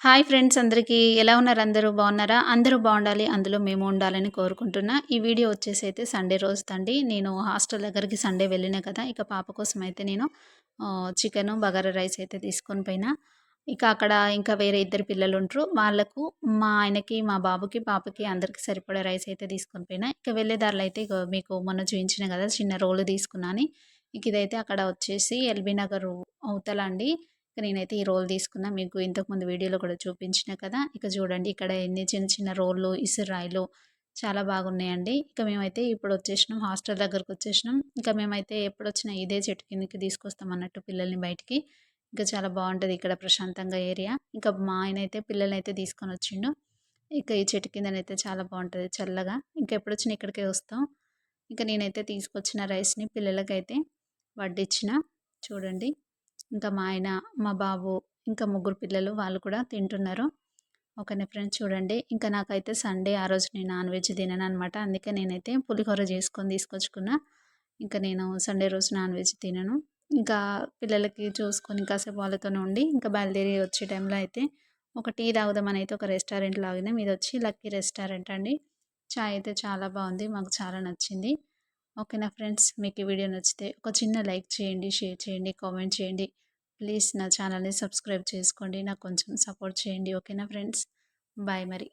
Hi friends అందరికీ. ఎలా ఉన్నారు అందరూ? బాగున్నారా? అందరూ బాగుండాలి అందులో మేము ఉండాలని కోరుకుంటున్నా. ఈ వీడియో వచ్చేసి అయితే సండే రోజు తండి. నేను హాస్టల్ దగ్గరికి సండే వెళ్ళినా కదా ఇక పాప కోసం అయితే నేను చికెను బగారా రైస్ అయితే తీసుకొని పోయినా. ఇక అక్కడ ఇంకా వేరే ఇద్దరు పిల్లలు ఉంటారు వాళ్ళకు మా ఆయనకి మా బాబుకి పాపకి అందరికీ సరిపడే రైస్ అయితే తీసుకొని పోయినా. ఇక వెళ్ళేదారులు అయితే ఇక మీకు మొన్న చూపించిన కదా చిన్న రోలు తీసుకున్నాను. ఇక ఇదైతే అక్కడ వచ్చేసి ఎల్బీ నగర్ అవుతలండి అండి. నేనైతే ఈ రోల్ తీసుకున్నా. మీకు ఇంతకుముందు వీడియోలో కూడా చూపించిన కదా! ఇక చూడండి ఇక్కడ ఎన్ని చిన్న చిన్న రోళ్ళు ఇసురాయిలు చాలా బాగున్నాయండి. ఇక మేమైతే ఇప్పుడు వచ్చేసినాం హాస్టల్ దగ్గరకు వచ్చేసినాం. ఇంకా మేమైతే ఎప్పుడు వచ్చినా ఇదే చెట్టు కిందకి తీసుకొస్తాం అన్నట్టు పిల్లల్ని బయటికి. ఇంకా చాలా బాగుంటుంది ఇక్కడ ప్రశాంతంగా ఏరియా. ఇంకా మా ఆయన అయితే పిల్లల్ని అయితే తీసుకొని వచ్చిండు. ఇక ఈ చెట్టు కిందనైతే చాలా బాగుంటుంది చల్లగా. ఇంకా ఎప్పుడు వచ్చినా ఇక్కడికే వస్తాం. ఇంకా నేనైతే తీసుకొచ్చిన రైస్ని పిల్లలకైతే వడ్డిచ్చిన. చూడండి. ఇంకా మా ఆయన మా బాబు ఇంకా ముగ్గురు పిల్లలు వాళ్ళు కూడా తింటున్నారు. ఓకేనే ఫ్రెండ్స్ చూడండి. ఇంకా నాకైతే సండే ఆ రోజు నేను నాన్ వెజ్ తినను అనమాట అందుకే నేనైతే పులిహోర చేసుకొని తీసుకొచ్చుకున్నా. ఇంకా నేను సండే రోజు నాన్ వెజ్ తినను. ఇంకా పిల్లలకి చూసుకొని కాసేపు వాళ్ళతో ఉండి ఇంకా బయలుదేరి వచ్చే టైంలో అయితే ఒక టీ తాగుదామని అయితే ఒక రెస్టారెంట్లో ఆగినాం ఇది వచ్చి లక్కీ రెస్టారెంట్ అండి. చాయ్ అయితే చాలా బాగుంది. మాకు చాలా నచ్చింది. ఓకేనా ఫ్రెండ్స్ మీకు ఈ వీడియో నచ్చితే ఒక చిన్న లైక్ చేయండి షేర్ చేయండి కామెంట్ చేయండి. ప్లీజ్ నా ఛానల్ని సబ్స్క్రైబ్ చేసుకోండి. నాకు కొంచెం సపోర్ట్ చేయండి. ఓకేనా ఫ్రెండ్స్. బాయ్ మరి.